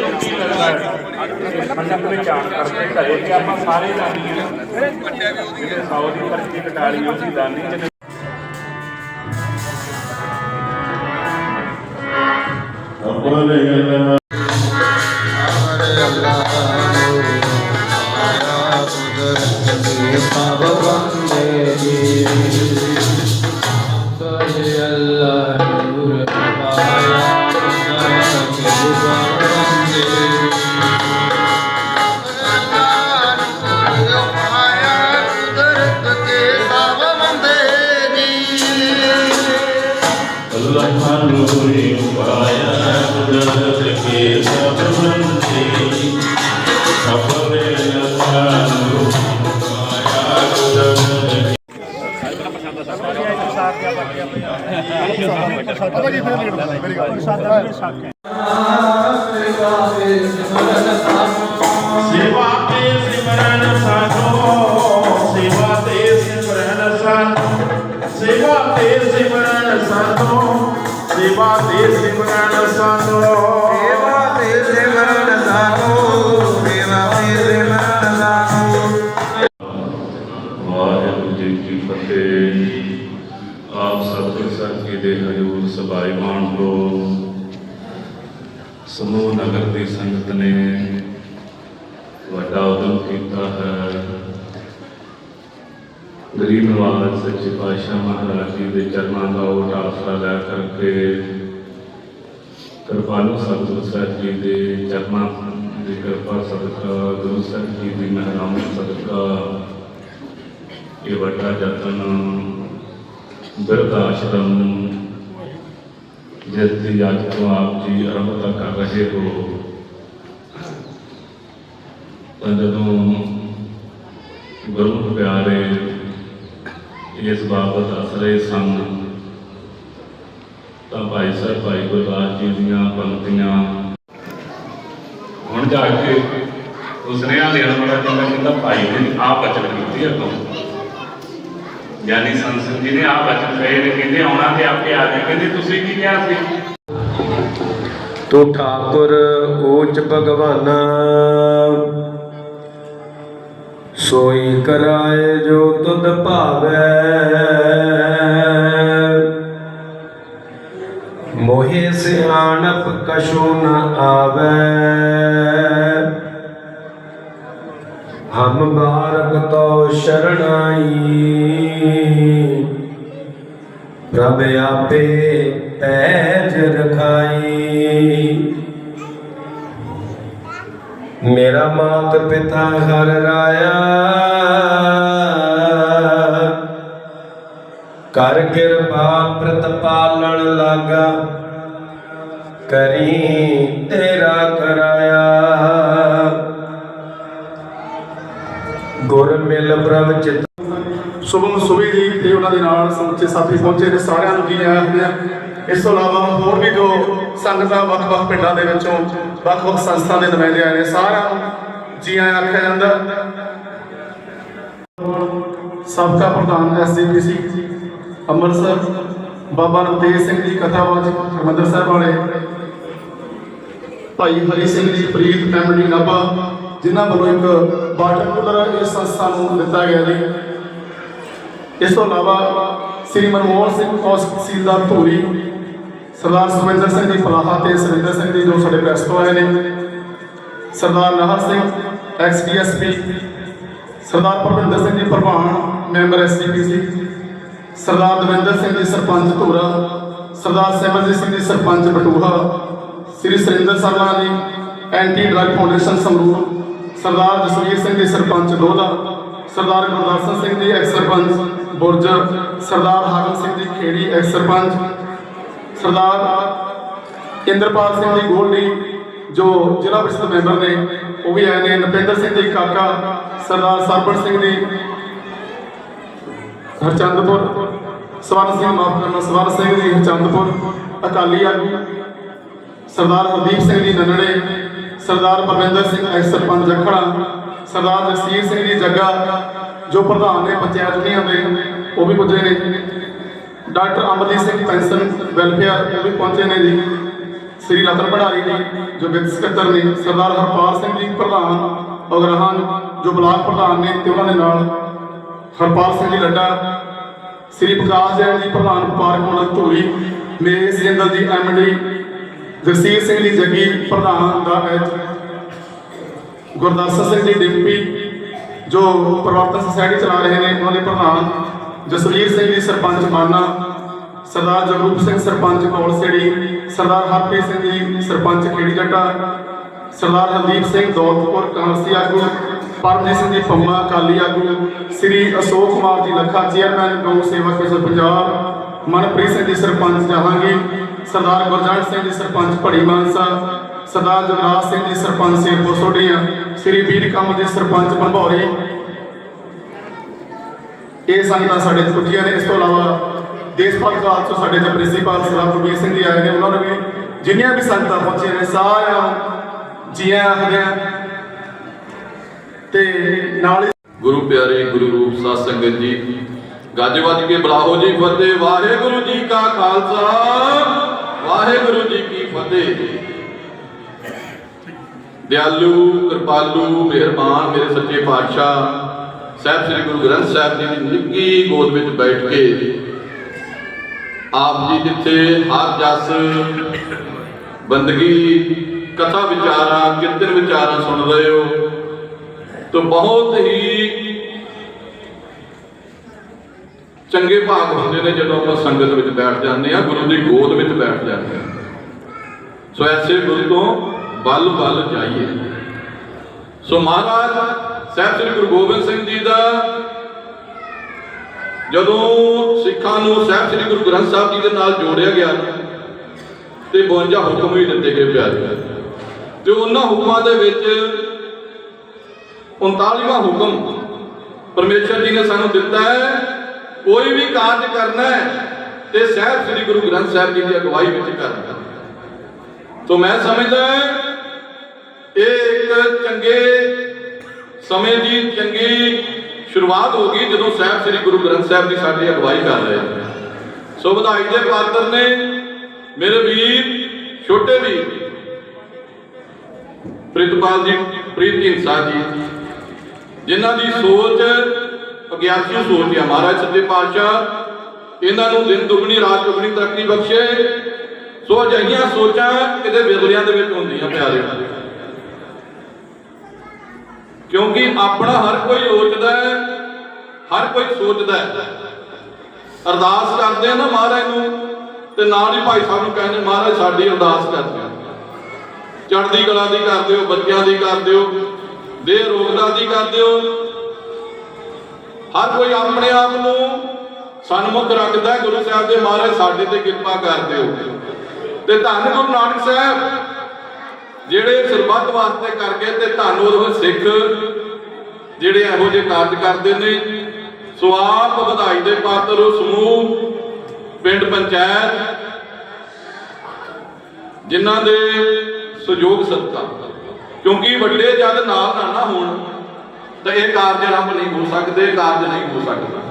ਹੋਵੇਗਾ ਸੰਗ ਵਿੱਚ ਆਣ ਕਰਦੇ ਘਰੇ ਕਿ ਆਪਾਂ ਸਾਰੇ ਦਾਨੀ ਹਾਂ। ਜਿਹੜੇ ਸੌ ਦੀ ਪਰਚੀ ਕਟਾਲੀ ਉਹਦੀ ਦਾਨੀ ਜਿਹਨੇ ਆਪਣੇ ਗੱਲਾਂ ਅੱਲਾਹ ਸੇਵਾ ਸਾਹਿਬ ਜੀ ਦੇ ਚਰਨਾਂ ਦੀ ਕਿਰਪਾ, ਸਦਕਾ, ਗੁਰੂ ਸਾਹਿਬ ਜੀ ਦੀ ਮਹਿਰਾਮ, ਸਦਕਾ। ਇਹ ਵੱਡਾ ਯਤਨ ਬਿਰਧ ਆਸ਼ਰਮ ਜਿਸ ਦੀ ਅੱਜ ਤੋਂ ਆਪ ਜੀ ਆਰੰਭਤਾ ਕਰ ਰਹੇ ਹੋ। ਤਾਂ ਜਦੋਂ ਗੁਰੂ ਪਿਆਰੇ ਇਸ ਬਾਬਤ ਦੱਸ ਰਹੇ ਸਨ, ਤਾਂ ਭਾਈ ਸਾਹਿਬ, ਭਾਈ ਗੁਰਦਾਸ ਜੀ ਦੀਆਂ ਪੰਕਤੀਆਂ ਹੁਣ ਜਾ ਕੇ ਉਸਨੇ ਆ ਦੇਣ ਵਾਲਾ ਕਹਿੰਦਾ ਕਹਿੰਦਾ ਭਾਈ ਨੇ ਆਪ ਬਚਨ ਕੀਤੀ ਹੈ ਯਾਨੀ ਸੰਸਦ ਜੀ ਨੇ ਆਪ ਬਚਨ ਕਹੇ ਨੇ, ਕਹਿੰਦੇ ਆਉਣਾ ਤੇ ਆਪੇ ਆ ਗਏ ਕਹਿੰਦੇ ਤੁਸੀਂ ਕੀ ਕਿਹਾ ਸੀ? ਤੂੰ ਠਾਕੁਰ ਊਚ ਭਗਵਾਨ, ਸੋਈ ਕਰਾਏ ਜੋ ਤੁਧ ਭਾਵੈ। ਮੋਹਿ ਸਿਆਣਪ ਕਛੂ ਨ ਆਵੈ। ਹਮ ਬਾਰਕ ਤੋ ਸ਼ਰਣਾਈ। ਪ੍ਰਭ ਆਪੇ ਪੈਜ ਰਖਾਈ। ਮੇਰਾ ਮਾਤ ਪਿਤਾ ਹਰ ਰਾਇਆ। ਕਰ ਕਿਰਪਾ ਪ੍ਰਤਪਾਲਣ ਲਾਗਾ। ਕਰੀ ਤੇਰਾ ਕਰਾਇਆ। ਗੁਰ ਮਿਲ ਪ੍ਰਭ ਚਿਤ ਸ਼ੁਭਮ ਸੁਵੀ ਜੀ ਤੇ ਉਹਨਾਂ ਦੇ ਨਾਲ ਸਮੁੱਚੇ ਸਾਥੀ ਪਹੁੰਚੇ ਨੇ ਸਾਰਿਆਂ ਨੂੰ ਜੀ ਆਇਆਂ ਹੁੰਦੇ ਇਸ ਤੋਂ ਇਲਾਵਾ ਹੋਰ ਵੀ ਜੋ ਸੰਗਤਾਂ ਵੱਖ-ਵੱਖ ਪਿੰਡਾਂ ਦੇ ਵਿੱਚੋਂ ਵੱਖ-ਵੱਖ ਸੰਸਥਾ ਦੇ ਨੁਮਾਇੰਦੇ ਆਏ ਨੇ ਸਾਰਿਆਂ ਨੂੰ ਜੀ ਆਇਆਂ ਆਖਿਆ ਜਾਂਦਾ। ਸਾਬਕਾ ਪ੍ਰਧਾਨ ਐਸਜੀਪੀਸੀ ਅੰਮ੍ਰਿਤਸਰ ਬਾਬਾ ਨਵਤੇਜ ਸਿੰਘ ਜੀ ਕਥਾਵਾਚ, ਹਰਮੰਦਰ ਸਾਹਿਬ ਵਾਲੇ, ਭਾਈ ਹਰੀ ਸਿੰਘ ਜੀ, ਪ੍ਰੀਤ ਫੈਮਿਲੀ ਨਾਭਾ, ਜਿਨ੍ਹਾਂ ਵੱਲੋਂ ਇੱਕ ਵਾਟਰ ਕੂਲਰ ਇਸ ਸੰਸਥਾ ਨੂੰ ਦਿੱਤਾ ਗਿਆ ਜੀ। ਇਸ ਤੋਂ ਇਲਾਵਾ ਸ੍ਰੀ ਮਨਮੋਹਨ ਸਿੰਘ ਕੌਸ ਦਾ ਧੂਰੀ, ਸਰਦਾਰ ਸੁਖਵਿੰਦਰ ਸਿੰਘ ਜੀ ਫਲਾਹਾ ਤੇ ਸੁਰਿੰਦਰ ਸਿੰਘ ਜੀ ਜੋ ਸਾਡੇ ਪ੍ਰੈਸ ਤੋਂ ਆਏ ਨੇ, ਸਰਦਾਰ ਨਾਹਰ ਸਿੰਘ, ਐਕਸ ਡੀਐਸਪੀ ਸਰਦਾਰ ਪਰਵਿੰਦਰ ਸਿੰਘ ਜੀ ਪ੍ਰਧਾਨ, ਮੈਂਬਰ ਐਸਜੀਪੀਸੀ ਸਰਦਾਰ ਦਵਿੰਦਰ ਸਿੰਘ ਜੀ ਸਰਪੰਚ ਧੂਰਾ, ਸਰਦਾਰ Simarjeet Singh ji sarpanch Batuha, Shri Surinder Sarna ji, anti drug foundation Sangrur, Sardar Jasvir Singh ji sarpanch Doda Sardar Gurdas Singh ji ex sarpanch Burj, Sardar Hakam Singh ji Kheri ex sarpanch, Sardar Inderpal Singh ji Goldy, ਜੋ ਜ਼ਿਲ੍ਹਾ ਪ੍ਰੀਸ਼ਦ member ਨੇ, ਉਹ ਵੀ ਆਏ ਨੇ, ਨਪਿੰਦਰ ਸਿੰਘ ਜੀ ਕਾਕਾ, ਸਰਦਾਰ ਸਰਪੰਚ ਸਿੰਘ ਜੀ ਹਰਚੰਦਪੁਰ। ਸਵਰਨ ਸਿੰਘ, ਮਾਫ ਕਰਨਾ, ਸਵਰਨ ਸਿੰਘ ਜੀ, ਹਰਚੰਦਪੁਰ। ਅਕਾਲੀ ਆਗੂ ਸਰਦਾਰ ਹਰਦੀਪ ਸਿੰਘ ਜੀ ਨੰਨੜੇ, ਸਰਦਾਰ ਪਰਮਿੰਦਰ ਸਿੰਘ ਐਕਸ ਸਰਪੰਚ ਜਖੜਾ, ਸਰਦਾਰ ਜਗਸੀਰ ਸਿੰਘ ਜੀ ਜੱਗਾ, ਜੋ ਪ੍ਰਧਾਨ ਨੇ ਪੰਚਾਇਤ ਯੂਨੀਅਨ ਦੇ ਉਹ ਵੀ ਪੁੱਜੇ ਨੇ। Doctor Amarjit Singh pension welfare, ਉਹ ਵੀ ਪਹੁੰਚੇ ਨੇ ਜੀ। ਸ੍ਰੀ ਰਤਨ ਭੰਡਾਰੀ ਜੀ, ਜੋ ਵਿੱਤ ਸਕੱਤਰ ਨੇ, ਸਰਦਾਰ ਹਰਪਾਲ ਸਿੰਘ ਜੀ ਪ੍ਰਧਾਨ ਉਗਰਾਹਾਂ ਜੋ ਬਲਾਕ ਪ੍ਰਧਾਨ ਨੇ, ਤੇ ਉਹਨਾਂ ਦੇ ਨਾਲ ਹਰਪਾਲ ਸਿੰਘ ਜੀ ਲੱਡਾ, ਸ੍ਰੀ ਪ੍ਰਕਾਸ਼ ਜੈਨ ਜੀ ਪ੍ਰਧਾਨ ਵਪਾਰਕ ਮੰਡਲ ਧੂਰੀ ਮੇਸ ਜਿੰਦਲ ਜੀ ਐਮਡੀ ਜਗਸੀਰ ਸਿੰਘ ਜੀ ਜੱਗੀ ਪ੍ਰਧਾਨ ਦਾ ਐਚ ਗੁਰਦਾਸ ਸਿੰਘ ਜੀ ਡਿੰਪੀ ਜੋ ਪਰਿਵਰਤਨ ਸੁਸਾਇਟੀ ਚਲਾ ਰਹੇ ਨੇ, ਉਹਨਾਂ ਦੇ ਪ੍ਰਧਾਨ, ਜਸਵੀਰ ਸਿੰਘ ਜੀ ਸਰਪੰਚ ਮਾਨਾ ਸਰਦਾਰ ਜਗਰੂਪ ਸਿੰਘ ਸਰਪੰਚ ਕੌਲ ਸੇੜੀ, ਸਰਦਾਰ ਹਰਪ੍ਰੀਤ ਸਿੰਘ ਜੀ ਸਰਪੰਚ ਖੇੜੀ ਜੱਟਾ, ਸਰਦਾਰ ਹਰਦੀਪ ਸਿੰਘ ਦੌਲਤਪੁਰ ਕਾਂਸੀ ਆਗੂ ਪਰਮਜੀਤ ਸਿੰਘ ਜੀ, ਪੰਮਾ ਅਕਾਲੀ ਆਗੂ, ਸ੍ਰੀ ਅਸ਼ੋਕ ਕੁਮਾਰ ਜੀ ਲੱਖਾ, ਚੇਅਰਮੈਨ ਗਊ ਸੇਵਾ ਕੇਂਦਰ ਪੰਜਾਬ ਮਨਪ੍ਰੀਤ ਸਿੰਘ ਜੀ, ਸਰਪੰਚ ਜਹਾਂਗੀਰ, ਸਰਦਾਰ ਗੁਰਜੰਟ ਸਿੰਘ ਜੀ, ਸਰਪੰਚ ਭੜੀ ਮਾਨਸਾ, ਸਰਦਾਰ ਜਗਰਾਜ ਸਿੰਘ ਜੀ, ਸਰਪੰਚ ਸੇਪੁਰ ਸੋਢੀਆਂ ਸ੍ਰੀ ਵੀਰ ਕੰਮ ਜੀ, ਸਰਪੰਚ ਬੰਭੌਰੀ ਇਹ ਸੰਗਤਾਂ ਸਾਡੇ ਚ ਨੇ। ਇਸ ਤੋਂ ਇਲਾਵਾ ਦੇਸ਼ ਭਗਤ ਕਾਲ ਤੋਂ ਸਾਡੇ ਚ ਪ੍ਰਿੰਸੀਪਲ ਸਰਦਾਰ ਗੁਰਬੀਰ ਸਿੰਘ ਜੀ ਆਏ ਨੇ, ਉਹਨਾਂ ਨੂੰ ਵੀ ਜਿੰਨੀਆਂ ਵੀ ਸੰਗਤਾਂ ਪਹੁੰਚੀਆਂ ਨੇ, ਸਾਰਿਆਂ ਜੀਆਂ ਆਖਦੇ ਤੇ ਨਾਲ ਗੁਰੂ ਪਿਆਰੇ ਗੁਰੂ ਰੂਪ ਸਾਧ ਸੰਗਤ ਜੀ, ਗੱਜ ਵੱਜ ਕੇ ਬੁਲਾਓ ਜੀ ਫਤਿਹ। ਵਾਹਿਗੁਰੂ ਜੀ ਕਾ ਖਾਲਸਾ, ਵਾਹਿਗੁਰੂ ਜੀ ਕੀ ਫਤਿਹ। ਦਿਆਲੂ, ਕਿਰਪਾਲੂ, ਮਿਹਰਬਾਨ ਮੇਰੇ ਸੱਚੇ ਪਾਤਸ਼ਾਹ, ਸਾਹਿਬ ਸ੍ਰੀ ਗੁਰੂ ਗ੍ਰੰਥ ਸਾਹਿਬ ਜੀ ਦੀ ਨਿੱਕੀ ਗੋਦ ਵਿੱਚ ਬੈਠ ਕੇ ਆਪ ਜੀ ਜਿੱਥੇ ਹਰ ਜਸ, ਬੰਦਗੀ, ਕਥਾ ਵਿਚਾਰਾਂ, ਕੀਰਤਨ ਵਿਚਾਰਾਂ ਸੁਣ ਰਹੇ ਹੋ ਤੋ ਬਹੁਤ ਹੀ ਚੰਗੇ ਭਾਗ ਹੁੰਦੇ ਨੇ ਜਦੋਂ ਆਪਾਂ ਸੰਗਤ ਵਿੱਚ ਬੈਠ ਜਾਂਦੇ ਆ ਗੁਰੂ ਦੀ ਗੋਦ ਵਿੱਚ ਬੈਠ ਜਾਂਦੇ ਆ ਸੋ ਐਸੇ ਗੁਰੂ ਤੋਂ ਬਲ ਬਲ ਜਾਈਏ। ਸੋ ਮਹਾਰਾਜ, ਸਾਹਿਬ ਸ੍ਰੀ ਗੁਰੂ ਗੋਬਿੰਦ ਸਿੰਘ ਜੀ ਦਾ ਜਦੋਂ ਸਿੱਖਾਂ ਨੂੰ ਸਾਹਿਬ ਸ੍ਰੀ ਗੁਰੂ ਗ੍ਰੰਥ ਸਾਹਿਬ ਜੀ ਦੇ ਨਾਲ ਜੋੜਿਆ ਗਿਆ ਤੇ 52 ਹੁਕਮ ਵੀ ਦਿੱਤੇ ਗਏ ਪਿਆਰੇ। ਤੇ ਉਹਨਾਂ ਹੁਕਮਾਂ ਦੇ ਵਿੱਚ 39ਵਾਂ ਹੁਕਮ। ਪਰਮੇਸ਼ਰ ਜੀ ਨੇ ਸਾਨੂੰ ਦਿੱਤਾ ਹੈ, ਕੋਈ ਵੀ ਕਾਰਜ ਕਰਨਾ ਹੈ, ਤੇ ਸਾਹਿਬ ਸ੍ਰੀ ਗੁਰੂ ਗ੍ਰੰਥ ਸਾਹਿਬ ਜੀ ਦੀ ਅਗਵਾਈ ਵਿੱਚ ਕਰਨਾ ਤੋ ਮੈਂ ਸਮਝਦਾ ਇਹ ਇੱਕ ਚੰਗੇ ਸਮੇਂ ਦੀ ਚੰਗੀ ਸ਼ੁਰੂਆਤ ਹੋ ਗਈ ਜਦੋਂ ਸਾਹਿਬ ਸ੍ਰੀ ਗੁਰੂ ਗ੍ਰੰਥ ਸਾਹਿਬ ਜੀ ਸਾਡੀ ਅਗਵਾਈ ਕਰ ਰਹੇ ਸੋ ਵਧਾਈ ਦੇ ਪਾਤਰ ਨੇ, ਮੇਰੇ ਵੀਰ, ਛੋਟੇ ਵੀਰ, ਪ੍ਰਿਤਪਾਲ ਜੀ, ਪ੍ਰੀਤ ਢੀਂਡਸਾ ਜੀ ਜਿਨ੍ਹਾਂ ਦੀ ਸੋਚ ਅਗਿਆਸੀ ਸੋਚ ਹੈ ਮਹਾਰਾਜ ਸੱਚੇ ਪਾਤਸ਼ਾਹ, ਇਹਨਾਂ ਨੂੰ ਦਿਨ ਦੁਗਣੀ, ਰਾਤ ਦੁਗਣੀ ਤਰੱਕੀ ਬਖਸ਼ੇ। ਸੋ ਅਜਿਹੀਆਂ ਸੋਚਾਂ ਕਿਤੇ ਵਿਰਲਿਆਂ ਦੇ ਵਿੱਚ ਹੁੰਦੀਆਂ ਪਿਆਰੇ ਕਿਉਂਕਿ ਆਪਣਾ ਹਰ ਕੋਈ ਸੋਚਦਾ ਹੈ, ਹਰ ਕੋਈ ਸੋਚਦਾ ਹੈ। ਅਰਦਾਸ ਕਰਦੇ ਆ ਨਾ ਮਹਾਰਾਜ ਨੂੰ, ਤੇ ਨਾਲ ਹੀ ਭਾਈ ਸਾਹਿਬ ਨੂੰ ਕਹਿੰਦੇ, ਮਹਾਰਾਜ, ਸਾਡੀ ਅਰਦਾਸ ਕਰਦੇ ਦਿਓ ਚੜ੍ਹਦੀ ਕਲਾ ਦੀ ਕਰ ਦਿਓ ਬੱਚਿਆਂ ਦੀ ਕਰ ਦਿਓ ਦੇਹ ਰੋਗਦਾ ਦੀ ਕਰ ਦਿਓ ਹਰ ਕੋਈ ਆਪਣੇ ਆਪ ਨੂੰ ਸਨਮੁਖ ਰੱਖਦਾ ਗੁਰੂ ਸਾਹਿਬ ਦੇ ਮਹਾਰਾਜ ਸਾਡੇ ਤੇ ਕਿਰਪਾ ਕਰਦੇ ਹੋ। ਤੇ ਧੰਨ ਗੁਰੂ ਨਾਨਕ ਸਾਹਿਬ, ਜਿਹੜੇ ਸਰਬੱਤ ਵਾਸਤੇ ਕਰ ਗਏ ਤੇ ਧੰਨ ਉਹ ਸਿੱਖ, ਜਿਹੜੇ ਇਹੋ ਜਿਹੇ ਕਾਰਜ ਕਰਦੇ ਨੇ। ਸੋ ਆਪ ਵਧਾਈ ਦੇ ਪਾਤਰ ਉਹ ਸਮੂਹ, ਪਿੰਡ ਪੰਚਾਇਤ, ਜਿਨ੍ਹਾਂ ਦੇ ਸਹਿਯੋਗ ਸਦਕਾ। ਕਿਉਂਕਿ ਵੱਡੇ ਜਦ ਨਾਲ ਨਾ ਨਾ ਹੋਣ, ਤਾਂ ਇਹ ਕਾਰਜ ਆਰੰਭ ਨਹੀਂ ਹੋ ਸਕਦੇ ਕਾਰਜ ਨਹੀਂ ਹੋ ਸਕਦਾ।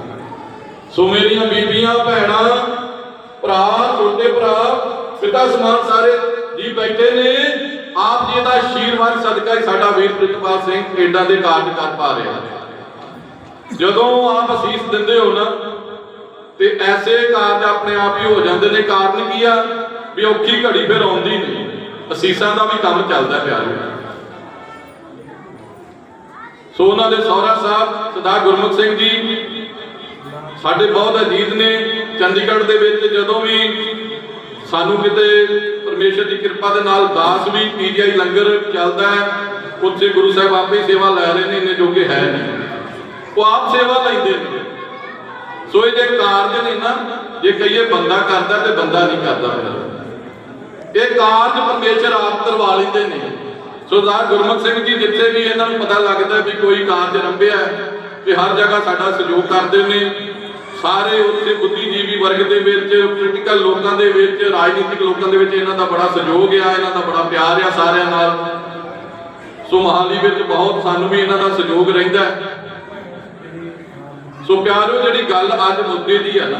ਸੋ ਮੇਰੀਆਂ ਬੀਬੀਆਂ, ਭੈਣਾਂ, ਭਰਾ, ਛੋਟੇ ਭਰਾ, ਪਿਤਾ ਸਮਾਨ ਸਾਰੇ ਜੀ ਬੈਠੇ ਨੇ, ਆਪ ਜੀ ਦਾ ਆਸ਼ੀਰਵਾਦ ਸਦਕਾ ਹੀ ਸਾਡਾ ਵੀਰ ਪ੍ਰਿਤਪਾਲ ਸਿੰਘ ਏਡਾਂ ਦੇ ਕਾਰਜ ਕਰ ਪਾ ਰਿਹਾ ਜਦੋਂ ਆਪ ਅਸੀਸ ਦਿੰਦੇ ਹੋ ਨਾ, ਤੇ ਐਸੇ ਕਾਰਜ ਆਪਣੇ ਆਪ ਹੀ ਹੋ ਜਾਂਦੇ ਨੇ। ਕਾਰਨ ਕੀ ਆ? ਵੀ ਔਖੀ ਘੜੀ ਫਿਰ ਆਉਂਦੀ ਨਹੀਂ। ਅਸੀਸਾਂ ਦਾ ਵੀ ਕੰਮ ਚੱਲਦਾ ਪਿਆ ਸੋ ਉਹਨਾਂ ਦੇ ਸਹੁਰਾ ਸਾਹਿਬ ਸਰਦਾਰ ਗੁਰਮੁਖ ਸਿੰਘ ਜੀ, ਸਾਡੇ ਬਹੁਤ ਅਜੀਤ ਨੇ। ਚੰਡੀਗੜ੍ਹ ਦੇ ਵਿੱਚ ਜਦੋਂ ਵੀ ਸਾਨੂੰ ਕਿਤੇ ਪਰਮੇਸ਼ਰ ਦੀ ਕਿਰਪਾ ਦੇ ਨਾਲ ਦਾਸ ਵੀ ਪੀਜੀਆਈ ਲੰਗਰ ਚੱਲਦਾ ਹੈ, ਉੱਥੇ ਗੁਰੂ ਸਾਹਿਬ ਆਪੇ ਸੇਵਾ ਲੈ ਰਹੇ ਨੇ, ਇੰਨੇ ਜੋਗੇ ਹੈ ਨਹੀਂ। ਉਹ ਆਪ ਸੇਵਾ ਲੈਂਦੇ ਨੇ। ਸੋ ਇਹ ਜੇ ਕਾਰਜ ਨੇ ਨਾ, ਜੇ ਕਹੀਏ ਬੰਦਾ ਕਰਦਾ ਤੇ ਬੰਦਾ ਨਹੀਂ ਕਰਦਾ ਇਹ ਕਾਰਜ ਪਰਮੇਸ਼ਰ ਆਪ ਕਰਵਾ ਲੈਂਦੇ ਨੇ। ਸਰਦਾਰ ਗੁਰਮੁਖ ਸਿੰਘ ਜੀ, ਜਿੱਥੇ ਵੀ ਇਹਨਾਂ ਨੂੰ ਪਤਾ ਲੱਗਦਾ ਵੀ ਕੋਈ ਕਾਰਜ ਰੰਭਿਆ ਤੇ ਹਰ ਜਗ੍ਹਾ ਸਾਡਾ ਸਹਿਯੋਗ ਕਰਦੇ ਨੇ। ਸਾਰੇ ਉੱਥੇ ਬੁੱਧੀਜੀਵੀ ਵਰਗ ਦੇ ਵਿੱਚ ਪੋਲੀਟੀਕਲ ਲੋਕਾਂ ਦੇ ਵਿੱਚ, ਰਾਜਨੀਤਿਕ ਲੋਕਾਂ ਦੇ ਵਿੱਚ ਇਹਨਾਂ ਦਾ ਬੜਾ ਸਹਿਯੋਗ ਆ, ਇਹਨਾਂ ਦਾ ਬੜਾ ਪਿਆਰ ਆ ਸਾਰਿਆਂ ਨਾਲ। ਸੋ ਮਹਾਲੀ ਵਿੱਚ ਬਹੁਤ ਸਾਨੂੰ ਵੀ ਇਹਨਾਂ ਦਾ ਸਹਿਯੋਗ ਰਹਿੰਦਾ ਸੋ ਪਿਆਰੋ, ਜਿਹੜੀ ਗੱਲ ਅੱਜ ਮੁੱਦੇ ਦੀ ਆ ਨਾ,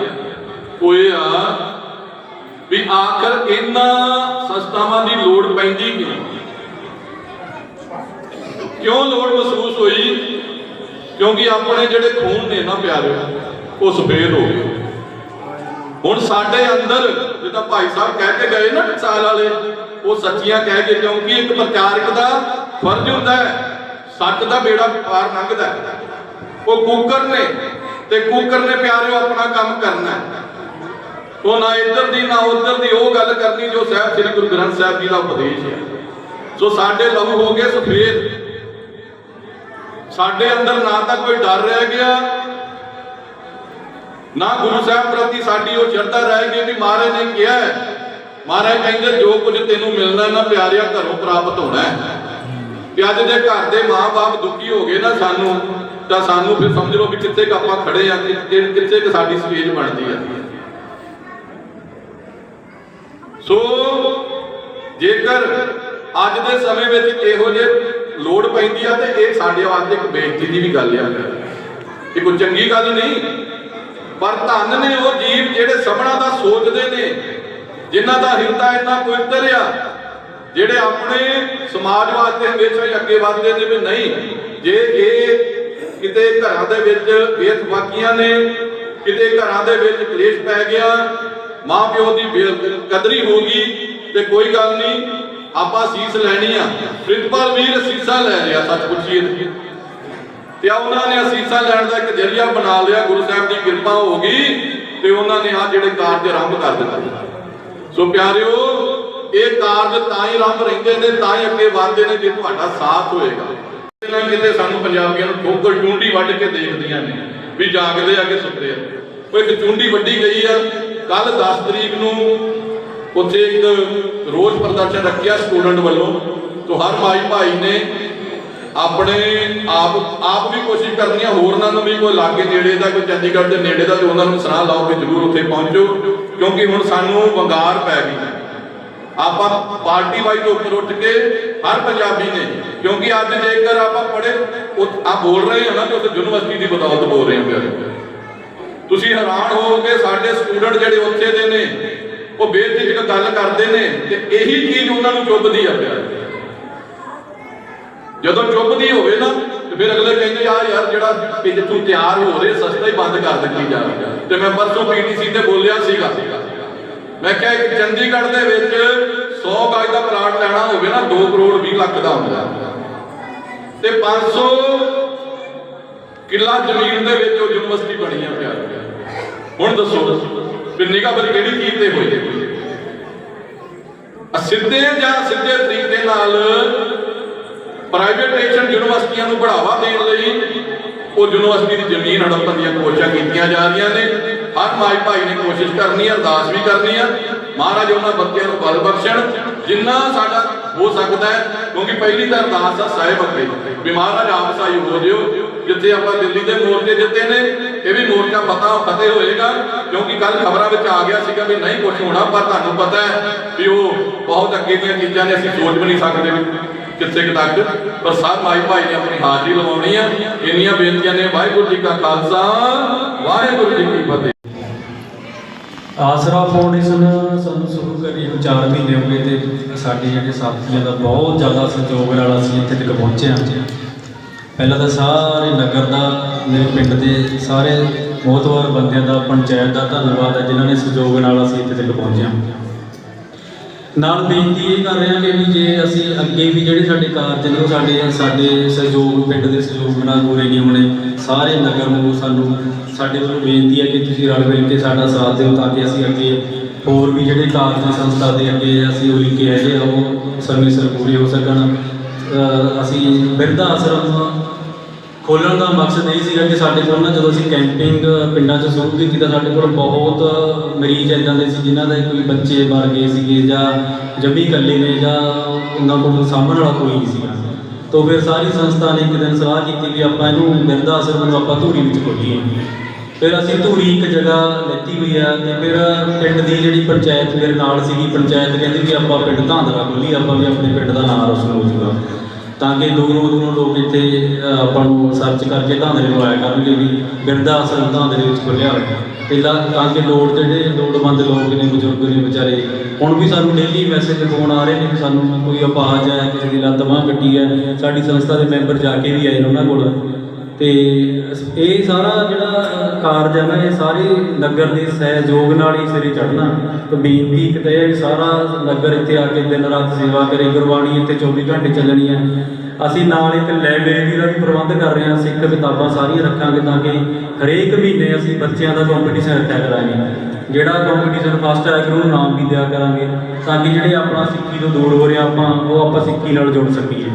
ਉਹ ਇਹ ਆ ਵੀ ਆਖਰ ਇਹਨਾਂ ਸੰਸਥਾਵਾਂ ਦੀ ਲੋੜ ਪੈਂਦੀ ਕਿਉਂ? ਕਿਉਂ ਲੋੜ ਮਹਿਸੂਸ ਹੋਈ? ਕਿਉਂਕਿ ਆਪਣੇ ਜਿਹੜੇ ਖੂਨ ਨੇ ਨਾ ਪਿਆਰੇ, ਉਹ ਸਫੇਦ ਹੋ ਗਏ। ਹੁਣ ਸਾਡੇ ਅੰਦਰ, ਜਿੱਦਾਂ ਭਾਈ ਸਾਹਿਬ ਕਹਿ ਕੇ ਗਏ ਨਾ ਟਕਸਾਲ ਵਾਲੇ, ਉਹ ਸੱਚੀਆਂ ਕਹਿ ਕੇ, ਕਿਉਂਕਿ ਇੱਕ ਪ੍ਰਚਾਰਕ ਦਾ ਫਰਜ਼ ਹੁੰਦਾ ਹੈ, ਸੱਚ ਦਾ ਬੇੜਾ ਪਾਰ ਲੰਘਦਾ ਉਹ ਕੂਕਰ ਨੇ, ਤੇ ਕੂਕਰ ਨੇ ਪਿਆਰਿਓ ਆਪਣਾ ਕੰਮ ਕਰਨਾ ਉਹ ਨਾ ਇੱਧਰ ਦੀ, ਨਾ ਉੱਧਰ ਦੀ, ਉਹ ਗੱਲ ਕਰਨੀ ਜੋ ਸਾਹਿਬ ਸ੍ਰੀ ਗੁਰੂ ਗ੍ਰੰਥ ਸਾਹਿਬ ਜੀ ਦਾ ਉਪਦੇਸ਼ ਹੈ। ਸੋ ਸਾਡੇ ਲਹੂ ਹੋ ਗਏ ਸਫੇਦ ਸਾਡੇ ਅੰਦਰ ਨਾ ਤਾਂ ਕੋਈ ਡਰ ਰਹਿ ਗਿਆ, ਨਾ ਗੁਰੂ ਸਾਹਿਬ ਪ੍ਰਤੀ ਸਾਡੀ ਉਹ ਸ਼ਰਧਾ ਰਹਿ ਗਈ ਵੀ ਮਹਾਰਾਜ ਨੇ ਕਿਹਾ ਮਹਾਰਾਜ ਕਹਿੰਦੇ ਜੋ ਕੁਝ ਤੈਨੂੰ ਮਿਲਣਾ ਨਾ ਪਿਆਰਿਆ ਘਰੋਂ ਪ੍ਰਾਪਤ ਹੋਣਾ ਹੈ। ਤੇ ਅੱਜ ਦੇ ਘਰ ਦੇ ਮਾਪੇ ਦੁਖੀ ਹੋ ਗਏ ਨਾ ਸਾਨੂੰ, ਤਾਂ ਸਾਨੂੰ ਫਿਰ ਸਮਝ ਲਓ ਵੀ ਕਿੱਥੇ ਕੁ ਆਪਾਂ ਖੜੇ ਆ ਕਿ ਕਿੱਥੇ ਕਿ ਸਾਡੀ ਸਟੇਜ ਬਣਦੀ ਆ ਸੋ ਜੇਕਰ ਅੱਜ ਦੇ ਸਮੇਂ ਵਿੱਚ ਇਹੋ ਜਿਹੇ ਲੋੜ ਪੈਂਦੀ ਆ ਤੇ ਇਹ ਸਾਡੇ ਵਾਸਤੇ ਇੱਕ ਬੇਇੱਜ਼ਤੀ ਦੀ ਵੀ ਗੱਲ ਆ। ਇਹ ਕੋਈ ਚੰਗੀ ਗੱਲ ਨਹੀਂ, ਪਰ ਧੰਨ ਨੇ ਉਹ ਜੀਵ ਜਿਹੜੇ ਸਭਨਾ ਦਾ ਸੋਚਦੇ ਨੇ, ਜਿਨ੍ਹਾਂ ਦਾ ਹਿਰਦਾ ਇੰਨਾ ਪਵਿੱਤਰ ਆ, ਜਿਹੜੇ ਆਪਣੇ ਸਮਾਜ ਵਾਸਤੇ ਹਮੇਸ਼ਾ ਹੀ ਅੱਗੇ ਵਧਦੇ ਨੇ ਵੀ ਨਹੀਂ, ਜੇ ਇਹ ਕਿਤੇ ਘਰਾਂ ਦੇ ਵਿੱਚ ਬੇਤਫਾਕੀਆਂ ਨੇ, ਕਿਤੇ ਘਰਾਂ ਦੇ ਵਿੱਚ ਕਲੇਸ਼ ਪੈ ਗਿਆ ਮਾਂ ਪਿਓ ਦੀ ਬੇ- ਕਦਰੀ ਹੋ ਗਈ, ਤੇ ਕੋਈ ਗੱਲ ਨਹੀਂ ਆਪਾਂ ਸੀਸ ਲੈਣੀ ਆ। ਪ੍ਰਿੰਸੀਪਲ ਵੀਰ ਸੀਸਾ ਲੈ ਲਿਆ ਸੱਚ ਪੁੱਛੀਏ ਤੇ। ਉਹਨਾਂ ਨੇ ਅਸੀਸਾਂ ਲੈਣ ਦਾ ਇੱਕ ਜਰੀਆ ਬਣਾ ਲਿਆ, ਗੁਰੂ ਸਾਹਿਬ ਦੀ ਕਿਰਪਾ ਹੋ ਗਈ ਤੇ ਉਹਨਾਂ ਨੇ ਆ ਜਿਹੜੇ ਕਾਰਜ ਆਰੰਭ ਕਰ ਦਿੱਤੇ। ਸੋ ਪਿਆਰਿਓ, ਇਹ ਕਾਰਜ ਤਾਂ ਹੀ ਆਰੰਭ ਰਹਿੰਦੇ ਨੇ, ਤਾਂ ਹੀ ਅੱਗੇ ਵਧਦੇ ਨੇ ਜੇ ਤੁਹਾਡਾ ਸਾਥ ਹੋਏਗਾ। ਕਿਤੇ ਨਾ ਕਿਤੇ ਸਾਨੂੰ ਪੰਜਾਬੀਆਂ ਨੂੰ ਠੋਕਰ ਚੁੰਡੀ ਵੱਢ ਕੇ ਦੇਖਦੀਆਂ ਨੇ ਵੀ ਜਾਗਦੇ ਆ ਕਿ ਸੁੱਤੇ ਆ। ਉਹ ਇੱਕ ਚੁੰਡੀ ਵੱਢੀ ਗਈ ਆ ਕੱਲ 10 ਤਰੀਕ ਨੂੰ ਉੱਥੇ ਇੱਕ ਰੋਜ਼ ਪ੍ਰਦਰਸ਼ਨ ਰੱਖਿਆ ਸਟੂਡੈਂਟ ਵੱਲੋਂ, ਤੋਂ ਹਰ ਮਾਈ ਭਾਈ ਨੇ ਆਪਣੇ ਆਪ ਆਪ ਵੀ ਕੋਸ਼ਿਸ਼ ਕਰਨੀ ਆ, ਹੋਰਨਾਂ ਨੂੰ ਵੀ ਕੋਈ ਲਾਗੇ ਨੇੜੇ ਦਾ, ਕੋਈ ਚੰਡੀਗੜ੍ਹ ਦੇ ਨੇੜੇ ਦਾ, ਤੇ ਉਹਨਾਂ ਨੂੰ ਸਲਾਹ ਲਾਓ ਕਿ ਜਰੂਰ ਉੱਥੇ ਪਹੁੰਚੋ, ਕਿਉਂਕਿ ਹੁਣ ਸਾਨੂੰ ਵੰਗਾਰ ਪੈ ਗਈ। ਆਪਾਂ ਪਾਰਟੀ ਵਾਈਜ਼ ਉੱਪਰ ਉੱਠ ਕੇ ਹਰ ਪੰਜਾਬੀ ਨੇ, ਕਿਉਂਕਿ ਅੱਜ ਜੇਕਰ ਆਪਾਂ ਪੜੇ ਆ ਬੋਲ ਰਹੇ ਹਾਂ ਨਾ ਕਿ ਉਸ ਯੂਨੀਵਰਸਿਟੀ ਦੀ ਬਦੌਲਤ ਬੋਲ ਰਹੇ ਹਾਂ ਤੁਸੀਂ ਹੈਰਾਨ ਹੋਵੋਗੇ, ਸਾਡੇ ਸਟੂਡੈਂਟ ਜਿਹੜੇ ਉੱਥੇ ਦੇ ਨੇ ਉਹ ਬੇਝਿਜਕ ਗੱਲ ਕਰਦੇ ਨੇ ਤੇ ਇਹੀ ਚੀਜ਼ ਉਹਨਾਂ ਨੂੰ ਚੁੱਭਦੀ ਆ ਪਿਆ ਜਦੋਂ ਚੁੱਭਦੀ ਹੋਵੇ ਨਾ, ਤੇ ਫਿਰ ਅਗਲੇ ਕਹਿੰਦੇ ਯਾਰ ਯਾਰ ਜਿਹੜਾ ਕਿ ਜਿੱਥੋਂ ਤਿਆਰ ਹੋ ਰਹੇ, ਸਸਤਾ ਹੀ ਬੰਦ ਕਰ ਦਿੱਤੀ ਜਾਵੇ ਤੇ ਮੈਂ ਪਰਸੋਂ ਪੀਟੀਸੀ ਤੇ ਬੋਲਿਆ ਸੀਗਾ। ਮੈਂ ਕਿਹਾ, ਇੱਕ ਚੰਡੀਗੜ੍ਹ ਦੇ ਵਿੱਚ 100 ਗਜ ਦਾ ਪਲਾਟ ਲੈਣਾ ਹੋਵੇ ਨਾ 2 ਕਰੋੜ 20 ਲੱਖ ਦਾ ਹੁੰਦਾ। ਤੇ 500 ਕਿੱਲਾ ਜ਼ਮੀਨ ਦੇ ਵਿੱਚ ਉਹ ਯੂਨੀਵਰਸਿਟੀ ਬਣੀ ਆ ਪਿਆਰ ਹੁਣ ਦੱਸੋ। ਵੀ ਨਿਗਾਹ ਬਰ ਕਿਹੜੀ ਚੀਜ਼ ਤੇ ਹੋਈ? ਸਿੱਧੇ ਜਾਂ ਸਿੱਧੇ ਤਰੀਕੇ ਨਾਲ ਪ੍ਰਾਈਵੇਟਾਈਜੇਸ਼ਨ ਯੂਨੀਵਰਸਿਟੀਆਂ ਨੂੰ ਬੜਾਵਾ ਦੇਣ ਲਈ ਉਹ ਯੂਨੀਵਰਸਿਟੀ ਦੀ ਜ਼ਮੀਨ ਹੜੱਪਣ ਦੀਆਂ ਕੋਸ਼ਿਸ਼ਾਂ ਕੀਤੀਆਂ ਜਾ ਰਹੀਆਂ ਨੇ। ਹਰ ਮਾਈ ਭਾਈ ਨੇ ਕੋਸ਼ਿਸ਼ ਕਰਨੀ ਹੈ ਅਰਦਾਸ ਵੀ ਕਰਨੀ ਹੈ ਮਹਾਰਾਜ ਉਹਨਾਂ ਬੱਚਿਆਂ ਨੂੰ ਬਲ ਬਖਸ਼ਣ। ਜਿੰਨਾ ਸਾਡਾ ਹੋ ਸਕਦਾ ਹੈ, ਕਿਉਂਕਿ ਪਹਿਲੀ ਤਾਂ ਅਰਦਾਸ ਆ ਸਾਹਿਬ ਅੱਗੇ। ਵੀ ਮਹਾਰਾਜ ਆਪ ਸਹਾਈ ਹੋ ਜਿਓ। ਜਿੱਥੇ ਆਪਾਂ ਦਿੱਲੀ ਦੇ ਮੋਰਚੇ ਜਿੱਤੇ ਨੇ, ਇਹ ਵੀ ਮੋਰਚਾ ਪਤਾ ਫਤਿਹ ਹੋਏਗਾ, ਕਿਉਂਕਿ ਕੱਲ ਖਬਰਾਂ ਵਿੱਚ ਆ ਗਿਆ ਸੀਗਾ ਵੀ ਨਹੀਂ ਕੁਝ ਹੋਣਾ, ਪਰ ਤੁਹਾਨੂੰ ਪਤਾ ਹੈ ਵੀ ਉਹ ਬਹੁਤ ਅੱਗੇ ਦੀਆਂ ਚੀਜ਼ਾਂ ਨੇ, ਅਸੀਂ ਸੋਚ ਵੀ ਨਹੀਂ ਸਕਦੇ ਕਿੱਥੇ ਕੁ ਤੱਕ। ਪਰ ਸਭ ਮਾਈ ਭਾਈ ਨੇ ਆਪਣੀ ਹਾਜ਼ਰੀ ਲਵਾਉਣੀ ਆ। ਇੰਨੀਆਂ ਬੇਨਤੀਆਂ ਨੇ, ਵਾਹਿਗੁਰੂ ਜੀ ਕਾ ਖਾਲਸਾ, ਵਾਹਿਗੁਰੂ ਜੀ ਕੀ ਫਤਿਹ। ਆਸਰਾ ਫਾਊਂਡੇਸ਼ਨ ਸਾਨੂੰ ਸ਼ੁਰੂ ਕਰੀ 4 ਮਹੀਨੇ ਹੋ ਗਏ ਤੇ ਸਾਡੇ ਜਿਹੜੇ ਸਾਥੀਆਂ ਦਾ ਬਹੁਤ ਜ਼ਿਆਦਾ ਸਹਿਯੋਗ ਨਾਲ ਅਸੀਂ ਇੱਥੇ ਤੱਕ ਪਹੁੰਚੇ ਹਾਂ। ਪਹਿਲਾਂ ਤਾਂ ਸਾਰੇ ਨਗਰ ਦਾ, ਮੇਰੇ ਪਿੰਡ ਦੇ ਸਾਰੇ ਮੋਹਤਵਾਰ ਬੰਦਿਆਂ ਦਾ, ਪੰਚਾਇਤ ਦਾ ਧੰਨਵਾਦ ਹੈ, ਜਿਨ੍ਹਾਂ ਨੇ ਸਹਿਯੋਗ ਨਾਲ ਅਸੀਂ ਇੱਥੇ ਤੱਕ ਪਹੁੰਚੇ ਹਾਂ। ਨਾਲ ਬੇਨਤੀ ਇਹ ਕਰ ਰਹੇ ਹਾਂ ਕਿ ਵੀ ਜੇ ਅਸੀਂ ਅੱਗੇ ਵੀ ਜਿਹੜੇ ਸਾਡੇ ਕਾਰਜ ਨੇ, ਉਹ ਸਾਡੇ ਸਾਡੇ ਸਹਿਯੋਗ, ਪਿੰਡ ਦੇ ਸਹਿਯੋਗ ਨਾਲ ਪੂਰੇ ਨਹੀਂ ਹੋਣੇ, ਸਾਰੇ ਨਗਰ ਨੂੰ ਸਾਨੂੰ, ਸਾਡੇ ਵੱਲੋਂ ਬੇਨਤੀ ਹੈ ਕਿ ਤੁਸੀਂ ਰਲ ਮਿਲ ਕੇ ਸਾਡਾ ਸਾਥ ਦਿਓ ਤਾਂ ਕਿ ਅਸੀਂ ਅੱਗੇ ਹੋਰ ਵੀ ਜਿਹੜੇ ਕਾਰਜ ਸੰਸਥਾ ਦੇ ਅੱਗੇ ਅਸੀਂ ਉਹ ਲਿਖੇ ਹੈਗੇ ਆ ਉਹ ਸਮੇਂ ਸਿਰ ਪੂਰੇ ਹੋ ਸਕਣ। ਅਸੀਂ ਬਿਰਧ ਆਸ਼ਰਮ ਖੋਲਣ ਦਾ ਮਕਸਦ ਇਹ ਸੀਗਾ ਕਿ ਸਾਡੇ ਕੋਲ ਨਾ ਜਦੋਂ ਅਸੀਂ ਕੈਂਪਿੰਗ ਪਿੰਡਾਂ 'ਚ ਸ਼ੁਰੂ ਕੀਤੀ ਤਾਂ ਸਾਡੇ ਕੋਲ ਬਹੁਤ ਮਰੀਜ਼ ਇਦਾਂ ਦੇ ਸੀ ਜਿਨ੍ਹਾਂ ਦੇ ਕੋਈ ਬੱਚੇ ਮਰ ਗਏ ਸੀਗੇ ਜਾਂ ਜੰਮੀ ਇਕੱਲੇ ਨੇ ਜਾਂ ਉਹਨਾਂ ਕੋਲ ਸਾਂਭਣ ਵਾਲਾ ਕੋਈ ਨਹੀਂ ਸੀਗਾ। ਤੋਂ ਫਿਰ ਸਾਰੀ ਸੰਸਥਾ ਨੇ ਇੱਕ ਦਿਨ ਸਲਾਹ ਕੀਤੀ ਵੀ ਆਪਾਂ ਇਹਨੂੰ ਬਿਰਧ ਆਸ਼ਰਮ ਨੂੰ ਆਪਾਂ ਧੂਰੀ ਵਿੱਚ ਖੋਲੀਏ। ਫਿਰ ਅਸੀਂ ਧੂਰੀ ਇੱਕ ਜਗ੍ਹਾ ਲੈਤੀ ਹੋਈ ਆ ਤੇ ਫਿਰ ਪਿੰਡ ਦੀ ਜਿਹੜੀ ਪੰਚਾਇਤ ਮੇਰੇ ਨਾਲ ਸੀਗੀ, ਪੰਚਾਇਤ ਕਹਿੰਦੀ ਵੀ ਆਪਾਂ ਪਿੰਡ ਧਾਂਦਰਾ ਖੋਲੀ ਆਪਾਂ ਵੀ ਆਪਣੇ ਪਿੰਡ ਦਾ ਨਾਮ ਰੋਸ਼ਨ ਹੋ ਜਾਊਗਾ। ਤਾਂ ਕਿ ਦੂਰੋਂ ਦੂਰੋਂ ਲੋਕ ਇੱਥੇ ਆਪਾਂ ਨੂੰ ਸਰਚ ਕਰਕੇ ਧਾਂਦਰੇ ਨੂੰ ਆਇਆ ਕਰਨਗੇ ਵੀ ਬਿਰਧ ਆਸ਼ਰਮ ਧਾਂਦਰੇ ਵਿੱਚ ਖੁੱਲਿਆ ਹੋਇਆ। ਤੇ ਤਾਂ ਕਿ ਲੋੜ ਜਿਹੜੇ ਲੋੜਵੰਦ ਲੋਕ ਨੇ, ਬਜ਼ੁਰਗ ਨੇ, ਵਿਚਾਰੇ, ਹੁਣ ਵੀ ਸਾਨੂੰ ਡੇਲੀ ਮੈਸੇਜ ਫੋਨ ਆ ਰਹੇ ਨੇ ਸਾਨੂੰ ਕੋਈ ਅਪਾਹਜ ਹੈ, ਕਿਸੇ ਦੀ ਲੱਤ ਬਾਂਹ ਕੱਟੀ ਹੈ, ਸਾਡੀ ਸੰਸਥਾ ਦੇ ਮੈਂਬਰ ਜਾ ਕੇ ਵੀ ਆਏ ਨੇ ਉਹਨਾਂ ਕੋਲ। ਤੇ ਇਹ ਸਾਰਾ ਜਿਹੜਾ ਕਾਰਜ ਹੈ ਨਾ, ਇਹ ਸਾਰੇ ਨਗਰ ਦੇ ਸਹਿਯੋਗ ਨਾਲ ਹੀ ਸਿਰੇ ਚੜ੍ਹਨਾ। ਤੇ ਬੇਨਤੀ ਇੱਕ ਸਾਰਾ ਨਗਰ ਇੱਥੇ ਆ ਕੇ ਦਿਨ ਰਾਤ ਸੇਵਾ ਕਰੇ, ਗੁਰਬਾਣੀ ਇੱਥੇ 24 ਘੰਟੇ ਚੱਲਣੀ ਹੈ। ਅਸੀਂ ਨਾਲ ਇੱਕ ਲਾਇਬ੍ਰੇਰੀ ਦਾ ਵੀ ਪ੍ਰਬੰਧ ਕਰ ਰਹੇ ਹਾਂ, ਸਿੱਖ ਕਿਤਾਬਾਂ ਸਾਰੀਆਂ ਰੱਖਾਂਗੇ ਤਾਂ ਕਿ ਹਰੇਕ ਮਹੀਨੇ ਅਸੀਂ ਬੱਚਿਆਂ ਦਾ ਕੰਪੀਟੀਸ਼ਨ ਰੱਖਿਆ ਕਰਾਂਗੇ। ਜਿਹੜਾ ਕੰਪੀਟੀਸ਼ਨ ਫਸਟ ਆਇਆ ਕਰੂ ਉਹਨੂੰ ਨਾਮ ਵੀ ਦਿਆ ਕਰਾਂਗੇ, ਤਾਂ ਕਿ ਜਿਹੜੇ ਆਪਣਾ ਸਿੱਖੀ ਤੋਂ ਦੂਰ ਹੋ ਰਹੇ ਆਪਾਂ, ਉਹ ਆਪਾਂ ਸਿੱਖੀ ਨਾਲ ਜੁੜ ਸਕੀਏ।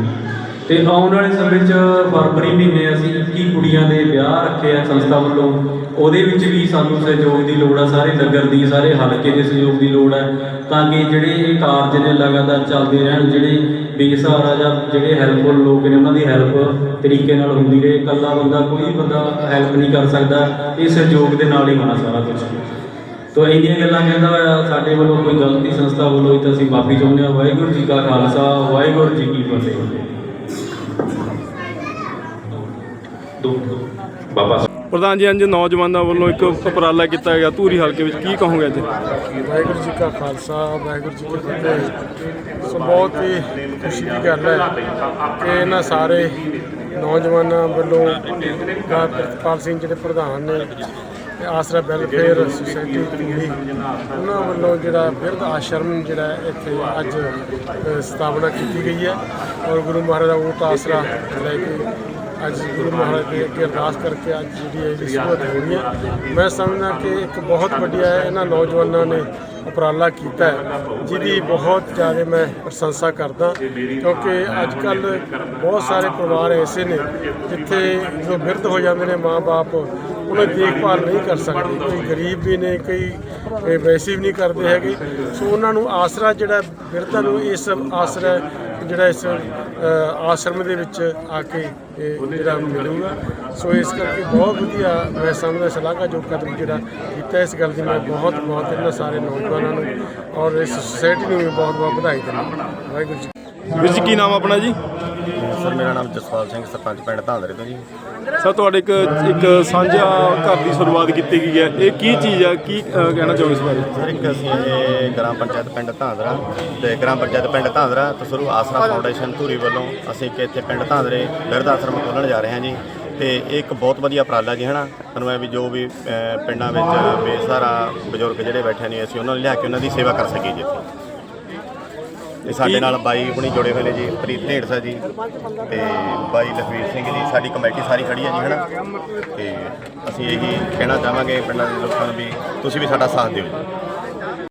ਤੇ ਆਉਣ ਵਾਲੇ ਸਮੇਂ 'ਚ ਫਰਵਰੀ ਮਹੀਨੇ ਅਸੀਂ 21 ਕੁੜੀਆਂ ਦੇ ਵਿਆਹ ਰੱਖੇ ਆ ਸੰਸਥਾ ਵੱਲੋਂ। ਉਹਦੇ ਵਿੱਚ ਵੀ ਸਾਨੂੰ ਸਹਿਯੋਗ ਦੀ ਲੋੜ ਆ, ਸਾਰੇ ਨਗਰ ਦੀ, ਸਾਰੇ ਹਲਕੇ ਦੇ ਸਹਿਯੋਗ ਦੀ ਲੋੜ ਹੈ ਤਾਂ ਕਿ ਜਿਹੜੇ ਇਹ ਕਾਰਜ ਨੇ ਲਗਾਤਾਰ ਚੱਲਦੇ ਰਹਿਣ, ਜਿਹੜੇ ਬੇਸਹਾਰਾ ਜਾਂ ਜਿਹੜੇ ਹੈਲਪਫੁਲ ਲੋਕ ਨੇ, ਉਹਨਾਂ ਦੀ ਹੈਲਪ ਤਰੀਕੇ ਨਾਲ ਹੁੰਦੀ ਰਹੇ। ਇਕੱਲਾ ਬੰਦਾ ਕੋਈ ਬੰਦਾ ਹੈਲਪ ਨਹੀਂ ਕਰ ਸਕਦਾ। ਇਹ ਸਹਿਯੋਗ ਦੇ ਨਾਲ ਹੀ ਹੋਣਾ ਸਾਰਾ ਕੁਝ ਤੋ ਇੰਨੀਆਂ ਗੱਲਾਂ ਕਹਿੰਦਾ ਹੋਇਆ, ਸਾਡੇ ਵੱਲੋਂ ਕੋਈ ਗਲਤੀ ਸੰਸਥਾ ਵੱਲੋਂ ਤਾਂ ਅਸੀਂ ਮਾਫੀ ਚਾਹੁੰਦੇ ਹਾਂ। ਵਾਹਿਗੁਰੂ ਜੀ ਕਾ ਖਾਲਸਾ, ਵਾਹਿਗੁਰੂ ਜੀ ਕੀ ਫਤਿਹ। ਬਾਬਾ ਪ੍ਰਧਾਨ ਜੀ ਅੱਜ ਨੌਜਵਾਨਾਂ ਵੱਲੋਂ ਇੱਕ ਉਪਰਾਲਾ ਕੀਤਾ ਗਿਆ। ਧੂਰੀ ਹਲਕੇ ਵਿੱਚ ਕੀ ਕਹੋਗੇ ਅੱਜ? ਵਾਹਿਗੁਰੂ ਜੀ ਕਾ ਖਾਲਸਾ ਵਾਹਿਗੁਰੂ ਜੀ ਕੀ ਫਤਿਹ। ਸੋ ਬਹੁਤ ਹੀ ਖੁਸ਼ੀ ਦੀ ਗੱਲ ਹੈ ਕਿ ਇਹਨਾਂ ਸਾਰੇ ਨੌਜਵਾਨਾਂ ਵੱਲੋਂ ਦਾ ਪ੍ਰਿਤਪਾਲ ਸਿੰਘ ਜਿਹੜੇ ਪ੍ਰਧਾਨ ਨੇ ਤੇ ਆਸਰਾ ਵੈਲਫੇਅਰ ਸੁਸਾਇਟੀ ਧੂਰੀ ਉਹਨਾਂ ਵੱਲੋਂ ਜਿਹੜਾ ਬਿਰਧ ਆਸ਼ਰਮ ਜਿਹੜਾ ਇੱਥੇ ਅੱਜ ਸਥਾਪਨਾ ਕੀਤੀ ਗਈ ਹੈ। ਔਰ ਗੁਰੂ ਮਹਾਰਾਜ ਦਾ ਓਟ ਆਸਰਾ ਲੈ ਕੇ ਅੱਜ ਗੁਰੂ ਮਹਾਰਾਜ ਦੇ ਅੱਗੇ ਅਰਦਾਸ ਕਰਕੇ ਅੱਜ ਜਿਹੜੀ ਇਹ ਰਿਸ਼ਵਤ ਹੋ ਰਹੀ ਹੈ, ਮੈਂ ਸਮਝਦਾ ਕਿ ਇੱਕ ਬਹੁਤ ਵੱਡੀਆ ਇਹਨਾਂ ਨੌਜਵਾਨਾਂ ਨੇ ਉਪਰਾਲਾ ਕੀਤਾ ਹੈ, ਜਿਹਦੀ ਬਹੁਤ ਜ਼ਿਆਦਾ ਮੈਂ ਪ੍ਰਸ਼ੰਸਾ ਕਰਦਾ, ਕਿਉਂਕਿ ਅੱਜ ਕੱਲ ਬਹੁਤ ਸਾਰੇ ਪਰਿਵਾਰ ਐਸੇ ਨੇ ਜਿੱਥੇ ਜੋ ਬਿਰਧ ਹੋ ਜਾਂਦੇ ਨੇ ਮਾਂ-ਬਾਪ, ਉਹਨਾਂ ਦੀ ਦੇਖਭਾਲ ਨਹੀਂ ਕਰ ਸਕਦੇ, ਕੋਈ ਗਰੀਬ ਵੀ ਨੇ, ਕਈ ਇਹ ਵੈਸੇ ਵੀ ਨਹੀਂ ਕਰਦੇ ਹੈਗੇ, ਸੋ ਉਹਨਾਂ ਨੂੰ ਆਸਰਾ ਜਿਹੜਾ ਬਿਰਧਾਂ ਨੂੰ ਇਸ ਆਸਰਾ ਜਿਹੜਾ ਇਸ ਅ, ਆਸ਼ਰਮ ਦੇ ਵਿੱਚ ਆ ਕੇ ਇਹ ਜਿਹੜਾ ਮਿਲੂਗਾ। ਸੋ ਇਸ ਕਰਕੇ ਬਹੁਤ ਵਧੀਆ ਮੈਂ ਸਮਝਦਾ ਸ਼ਲਾਘਾ ਜੋ ਕਦਮ ਜਿਹੜਾ ਕੀਤਾ। ਇਸ ਗੱਲ ਦੀ ਮੈਂ ਬਹੁਤ ਬਹੁਤ ਇਹਨਾਂ ਸਾਰੇ ਨੌਜਵਾਨਾਂ ਨੂੰ ਔਰ ਇਸ ਸੁਸਾਇਟੀ ਨੂੰ ਵੀ ਬਹੁਤ ਬਹੁਤ ਵਧਾਈ ਦਿੰਦਾ। ਵਾਹਿਗੁਰੂ ਜੀ ਵੀਰ ਜੀ ਕੀ ਨਾਮ ਆਪਣਾ ਜੀ? ਸਰ ਮੇਰਾ ਨਾਮ ਜਸਪਾਲ ਸਿੰਘ ਸਰਪੰਚ ਪਿੰਡ ਧਾਂਦਰੇ ਤੋਂ ਜੀ। ਸਰ ਤੁਹਾਡੇ ਇੱਕ ਇੱਕ ਸਾਂਝਾ ਘਰ ਦੀ ਸ਼ੁਰੂਆਤ ਕੀਤੀ ਗਈ ਹੈ। ਇਹ ਕੀ ਚੀਜ਼ ਹੈ ਕੀ ਕਹਿਣਾ ਚਾਹੋਗੇ ਇਸ ਬਾਰੇ? ਸਰ ਇੱਕ ਅਸੀਂ ਇਹ ਗ੍ਰਾਮ ਪੰਚਾਇਤ ਪਿੰਡ ਧਾਂਦਰਾ ਤੇ ਗ੍ਰਾਮ ਪੰਚਾਇਤ ਪਿੰਡ ਧਾਂਦਰਾ ਤਸਰੂ ਆਸਰਾ ਫਾਊਂਡੇਸ਼ਨ ਧੂਰੀ ਵੱਲੋਂ ਅਸੀਂ ਇੱਕ ਇੱਥੇ ਪਿੰਡ ਧਾਂਦਰੇ ਬਿਰਧ ਆਸ਼ਰਮ ਖੋਲ੍ਹਣ ਜਾ ਰਹੇ ਹਾਂ ਜੀ। ਤੇ ਇਹ ਇੱਕ ਬਹੁਤ ਵਧੀਆ ਉਪਰਾਲਾ ਜੀ ਹਨਾ? ਸਾਨੂੰ ਐ ਵੀ ਜੋ ਵੀ ਪਿੰਡਾਂ ਵਿੱਚ ਬੇਸਹਾਰਾ ਬਜ਼ੁਰਗ ਜਿਹੜੇ ਬੈਠੇ ਨੇ ਅਸੀਂ ਉਹਨਾਂ ਨੂੰ ਲਿਆ ਕੇ ਉਹਨਾਂ ਦੀ ਸੇਵਾ ਕਰ ਸਕੀਏ ਜੀ ਇੱਥੇ। ਤੇ ਸਾਡੇ ਨਾਲ ਬਾਈ ਆਪਣੀ ਜੁੜੇ ਹੋਏ ਨੇ ਜੀ, ਪ੍ਰੀਤ ਢੇੜਸਾ ਜੀ ਤੇ ਬਾਈ ਲਖਵੀਰ ਸਿੰਘ ਜੀ, ਸਾਡੀ ਕਮੇਟੀ ਸਾਰੀ ਖੜੀ ਹੈ ਜੀ, ਹਨਾ? ਤੇ ਅਸੀਂ ਇਹੀ ਕਹਿਣਾ ਚਾਹਾਂਗੇ ਪਿੰਡਾਂ ਦੇ ਲੋਕਾਂ ਨੂੰ ਵੀ ਤੁਸੀਂ ਵੀ ਸਾਡਾ ਸਾਥ ਦਿਓ। ਜੀ